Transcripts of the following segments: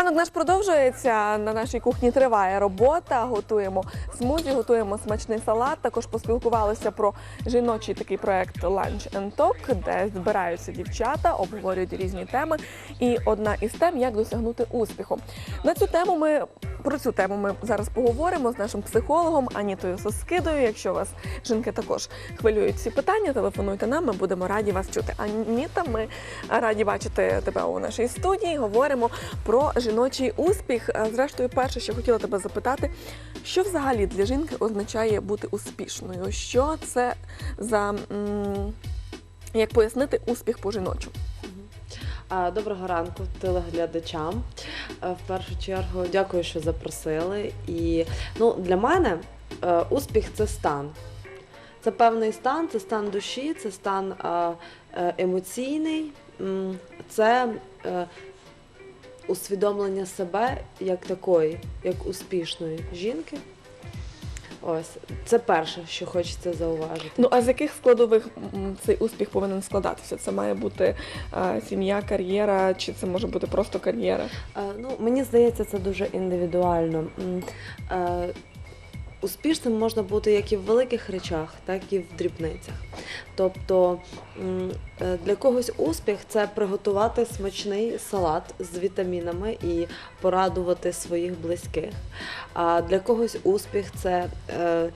Ранок наш продовжується. На нашій кухні триває робота. Готуємо смузі, готуємо смачний салат. Також поспілкувалися про жіночий такий проект Lunch and Talk, де збираються дівчата, обговорюють різні теми. І одна із тем як досягнути успіху. На цю тему ми про цю тему ми зараз поговоримо з нашим психологом Анітою Соскидою. Якщо вас жінки також хвилюють ці питання, телефонуйте нам. Ми будемо раді вас чути. Аніта, ми раді бачити тебе у нашій студії. Говоримо про жіночий успіх. Е, Зрештою, перше, що хотіла тебе запитати, що взагалі для жінки означає бути успішною? Що це за як пояснити успіх по жіночому? Доброго ранку телеглядачам. В першу чергу дякую, що запросили. І ну, для мене е, успіх це стан. Це певний стан, це стан душі, це стан е, е, емоційний, це усвідомлення себе як такої, як успішної жінки. Ось це перше, що хочеться зауважити. Ну а з яких складових м, цей успіх повинен складатися? Це має бути е, сім'я, кар'єра, чи це може бути просто кар'єра? Е, Ну, мені здається, це дуже індивідуально. М, е, Успішним можна бути як і в великих речах, так і в дрібницях. Тобто е, для когось успіх це приготувати смачний салат з вітамінами і порадувати своїх близьких. А для когось успіх це е,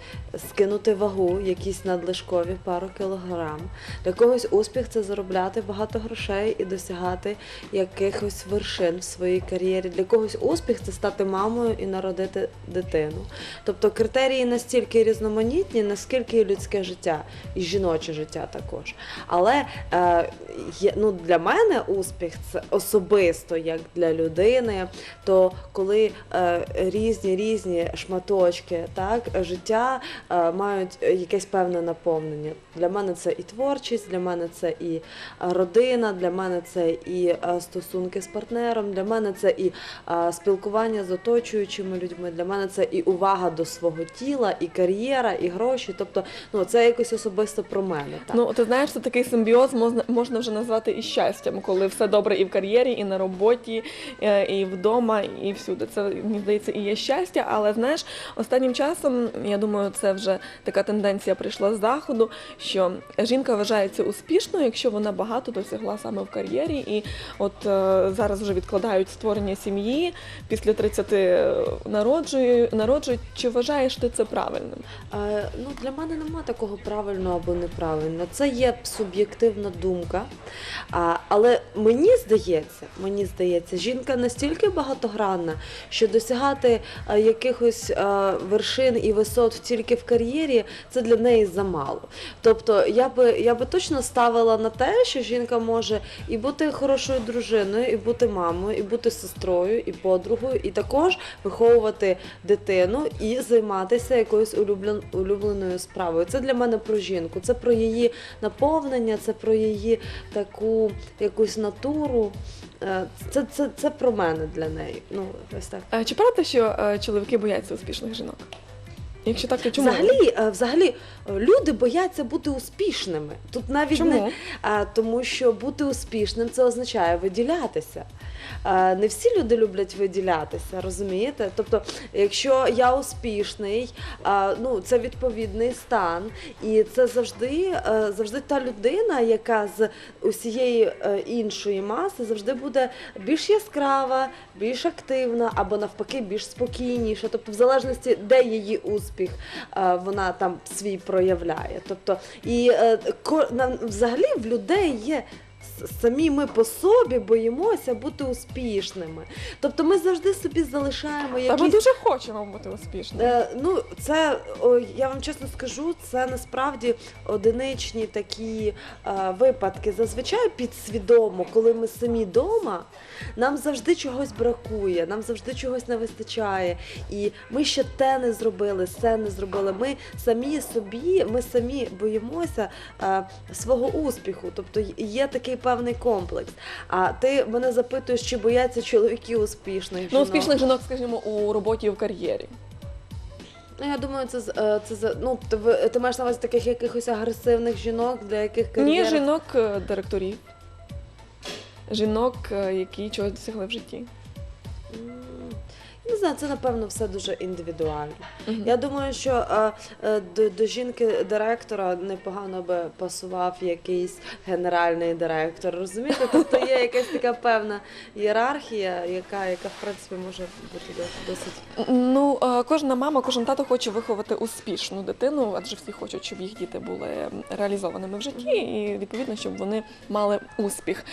скинути вагу, якісь надлишкові пару кілограм. Для когось успіх це заробляти багато грошей і досягати якихось вершин в своїй кар'єрі. Для когось успіх це стати мамою і народити дитину. Тобто критерії настільки різноманітні, наскільки і людське життя, і жіноче життя також. Але е, ну, для мене успіх це особисто як для людини, то коли е, різні різні шматочки так, життя е, мають якесь певне наповнення. Для мене це і творчість, для мене це і е, родина, для мене це і е, стосунки з партнером, для мене це і е, спілкування з оточуючими людьми, для мене це і увага до свого тіла, і кар'єра, і гроші. Тобто, ну це якось особисто про мене. Так. Ну ти знаєш, це такий симбіоз можна, можна вже назвати і щастям, коли все добре і в кар'єрі, і на роботі, е, і вдома, і всюди. Це мені здається і є щастя. Але знаєш, останнім часом я думаю, це вже така тенденція прийшла з заходу, що жінка вважається успішною, якщо вона багато досягла саме в кар'єрі, і от е, зараз вже відкладають створення сім'ї після 30 народжують. народжують. Чи вважаєш ти це правильним? Е, ну, для мене нема такого правильно або неправильно. Це є суб'єктивна думка. А, але мені здається, мені здається, жінка настільки багатогранна, що досягати е, якихось е, вершин і висот тільки в кар'єрі це для неї замало. Тобто я би я би точно ставила на те, що жінка може і бути хорошою дружиною, і бути мамою, і бути сестрою, і подругою, і також виховувати дитину і займатися якоюсь улюблен, улюбленою справою. Це для мене про жінку, це про її наповнення, це про її таку якусь натуру. Е, Це, це, це про мене для неї. Ну, ось так. Е, Чи правда, що е, чоловіки бояться успішних жінок? Якщо так, то чому? Взагалі, е, взагалі, е, люди бояться бути успішними. Тут навіть Чому? не а, тому, що бути успішним це означає виділятися. А, не всі люди люблять виділятися, розумієте? Тобто, якщо я успішний, а, ну це відповідний стан, і це завжди, е, завжди та людина, яка з усієї іншої маси завжди буде більш яскрава, більш активна або навпаки більш спокійніша. Тобто, в залежності, де її успіх, е, вона там свій проявляє. Тобто, і е, взагалі в людей є. Самі ми по собі боїмося бути успішними. Тобто ми завжди собі залишаємо Та якісь ми дуже хочемо бути успішними. Е, ну, це о, я вам чесно скажу, це насправді одиничні такі е, випадки. Зазвичай підсвідомо, коли ми самі вдома, нам завжди чогось бракує, нам завжди чогось не вистачає. І ми ще те не зробили, все не зробили. Ми самі собі, ми самі боїмося е, свого успіху. Тобто є такий певний комплекс. А ти мене запитуєш, чи бояться чоловіки успішних Ну, успішних жінок, скажімо, у роботі і в кар'єрі. Ну, я думаю, це е, це ну ти, ти маєш на увазі таких якихось агресивних жінок, для яких Ні, жінок е, директорів. Жінок, е, які чогось досягли в житті. Не знаю, це напевно все дуже індивідуально. Мгм. Я думаю, що е, е, до, до жінки директора непогано би пасував якийсь генеральний директор. Розумієте? Тобто є якась така певна ієрархія, яка, яка в принципі може бути досить. Ну, е, кожна мама, кожен тато хоче виховати успішну дитину, адже всі хочуть, щоб їх діти були реалізованими в житті, і відповідно, щоб вони мали успіх.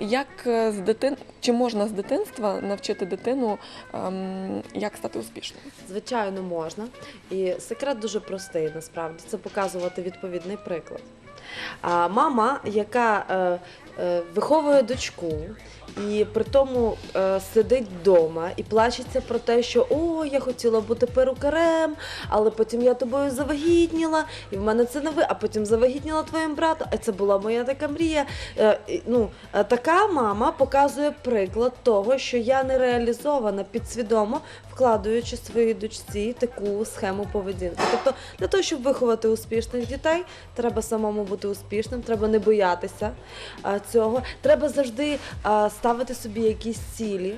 Як з дитин чи можна з дитинства навчити дитину, ем, як стати успішним? Звичайно, можна. І секрет дуже простий, насправді це показувати відповідний приклад. А мама, яка е, виховує дочку, і при тому е, сидить вдома і плачеться про те, що о, я хотіла бути перукарем, але потім я тобою завагітніла, і в мене це не ви, а потім завагітніла твоїм братом. А це була моя така мрія. Е, ну, е, така мама показує приклад того, що я не реалізована підсвідомо, вкладаючи своїй дочці таку схему поведінки. Тобто, для того, щоб виховати успішних дітей, треба самому бути успішним, треба не боятися цього. Треба завжди ставити собі якісь цілі.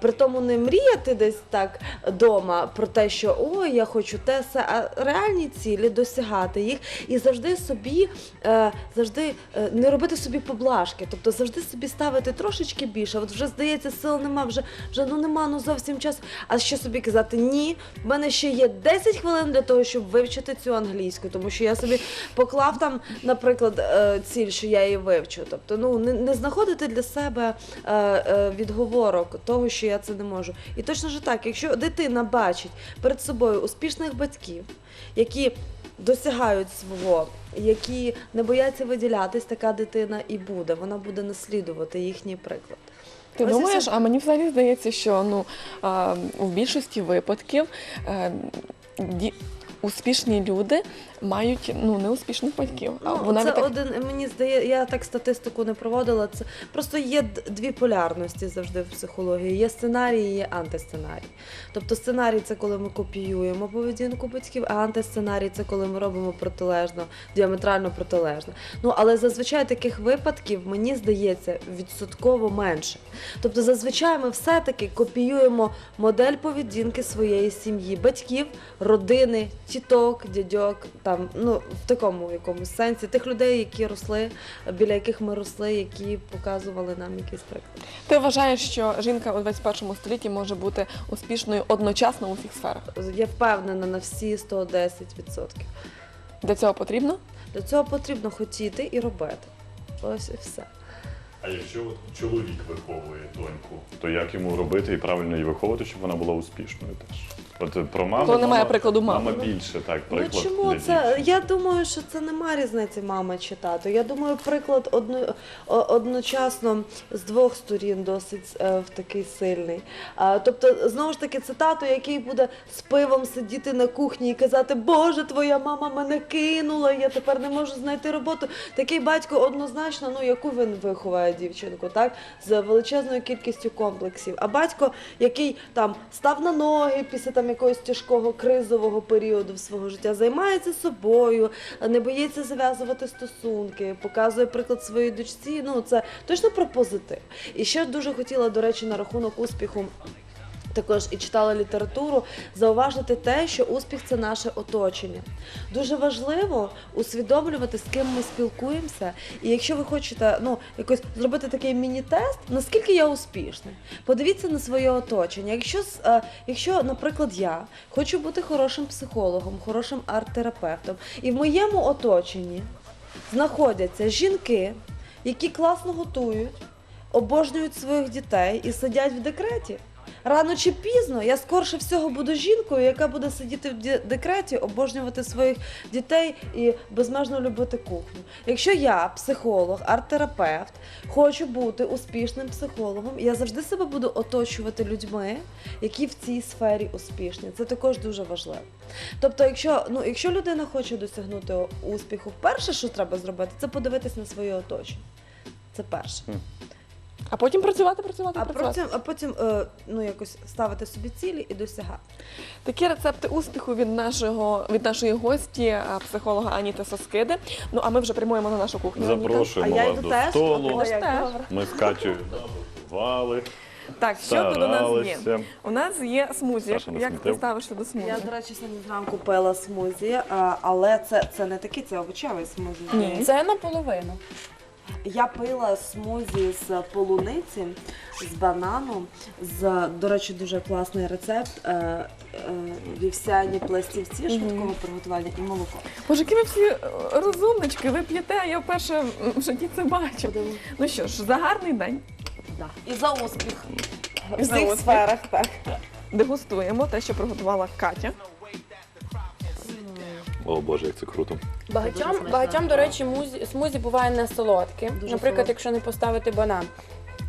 При тому не мріяти десь так вдома про те, що о, я хочу те, все, а реальні цілі досягати їх і завжди собі, е, завжди е, не робити собі поблажки, тобто завжди собі ставити трошечки більше. От вже здається, сил нема, вже вже ну нема ну зовсім часу. А що собі казати? Ні, в мене ще є 10 хвилин для того, щоб вивчити цю англійську, тому що я собі поклав там, наприклад, е, ціль, що я її вивчу. Тобто, ну не, не знаходити для себе відговорок того, що я це не можу. І точно ж так, якщо дитина бачить перед собою успішних батьків, які досягають свого, які не бояться виділятись, така дитина і буде. Вона буде наслідувати їхній приклад. Ти Ось думаєш, все. а мені взагалі здається, що ну в більшості випадків е, ді- успішні люди мають ну неуспішних батьків. А Ну, вона це так один, мені здається, я так статистику не проводила. Це просто є дві полярності завжди в психології. Є сценарій, і є антисценарій. Тобто сценарій це коли ми копіюємо поведінку батьків, а антисценарій це коли ми робимо протилежно, діаметрально протилежно. Ну але зазвичай таких випадків мені здається відсотково менше. Тобто, зазвичай ми все-таки копіюємо модель поведінки своєї сім'ї, батьків, родини, тіток, дядьок, там ну в такому якомусь сенсі тих людей, які росли, біля яких ми росли, які показували нам якийсь приклад. ти вважаєш, що жінка у 21 столітті може бути успішною одночасно у всіх сферах. Я впевнена на всі 110%. Для цього потрібно Для цього потрібно хотіти і робити. Ось і все. А якщо от чоловік виховує доньку, то як йому робити і правильно її виховувати, щоб вона була успішною теж? От е, про маму Коли немає мама- прикладу мами. Мама більше так, приклад Ну чому для це? Я думаю, що це нема різниці мама чи тато. Я думаю, приклад одно, о- одночасно з двох сторін досить е, в такий сильний. А, тобто, знову ж таки, це тато, який буде з пивом сидіти на кухні і казати, Боже, твоя мама мене кинула, я тепер не можу знайти роботу. Такий батько однозначно, ну яку він виховає дівчинку, так? З величезною кількістю комплексів. А батько, який там став на ноги після там якогось тяжкого кризового періоду в свого життя, займається собою, не боїться зав'язувати стосунки, показує приклад своїй дочці. Ну це точно про позитив. І ще дуже хотіла, до речі, на рахунок успіху. Також і читала літературу, зауважити те, що успіх це наше оточення. Дуже важливо усвідомлювати, з ким ми спілкуємося. І якщо ви хочете ну, якось зробити такий міні-тест, наскільки я успішний, подивіться на своє оточення. Якщо, е, якщо, наприклад, я хочу бути хорошим психологом, хорошим арт-терапевтом, і в моєму оточенні знаходяться жінки, які класно готують, обожнюють своїх дітей і сидять в декреті. Рано чи пізно я скорше всього буду жінкою, яка буде сидіти в декреті, обожнювати своїх дітей і безмежно любити кухню. Якщо я, психолог, арт-терапевт, хочу бути успішним психологом, я завжди себе буду оточувати людьми, які в цій сфері успішні. Це також дуже важливо. Тобто, якщо, ну, якщо людина хоче досягнути успіху, перше, що треба зробити, це подивитись на своє оточення. Це перше. А потім працювати, працювати, А працювати. потім, а потім е, ну, якось ставити собі цілі і досягати. Такі рецепти успіху від нашого від нашої гості, психолога Аніти Соскиди. Ну а ми вже прямуємо на нашу кухню. Аніта. Запрошуємо а я йду до теж. столу. Теж. Ми з Катєю готували. Так, що тут у нас є? У нас є смузі. Саша Як ти насмітив. ставишся до смузі? Я, до речі, сьогодні зранку пила смузі, а, але це, це не такий, це овочевий смузі. Ні. Це наполовину. Я пила смузі з полуниці, з банану, з, до речі, дуже класний рецепт. Е, е, вівсяні пластівці швидкого приготування і молоко. Боже, які ви всі розумнички, ви п'єте, а я вперше в житті це бачу. Ну що ж, за гарний день. Да. І за успіх. В за успіх. сферах, так. Дегустуємо те, що приготувала Катя. О Боже, як це круто. Багатьом, смачно. багатьом до речі, музі, смузі буває не солодке. Дуже Наприклад, солодке. якщо не поставити банан.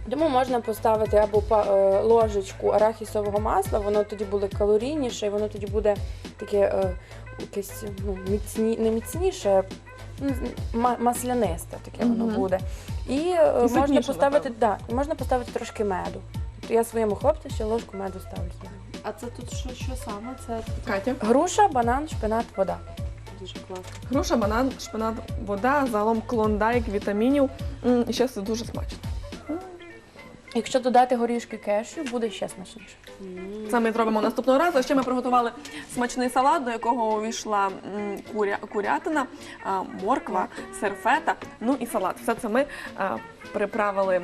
Тому можна поставити або па- е, ложечку арахісового масла, воно тоді буде калорійніше, і воно тоді буде таке е, якесь ну, міцні, не міцніше, ну, ма- маслянисте таке воно Мгм. буде. І, е, І можна ситніше, поставити, да, і можна поставити трошки меду. Тобто я своєму хлопцю ще ложку меду ставлю. А це тут що, що саме? Це Катя. Груша, банан, шпинат, вода. Дуже класно. Груша, банан, шпинат, вода, загалом клондайк, вітамінів. І ще це дуже смачно. Якщо додати горішки кешю, буде ще смачніше. Це ми зробимо наступного разу. Ще ми приготували смачний салат, до якого увійшла м, куря, курятина, а, морква, серфета, ну і салат. Все це ми а, приправили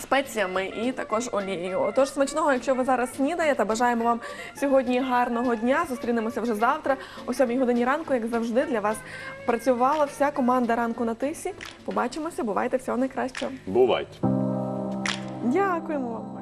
спеціями і також олією. Отож, смачного, якщо ви зараз снідаєте, бажаємо вам сьогодні гарного дня. Зустрінемося вже завтра о 7 годині ранку, як завжди, для вас працювала вся команда ранку на тисі. Побачимося, бувайте всього найкращого. Бувайте. Дякуємо вам.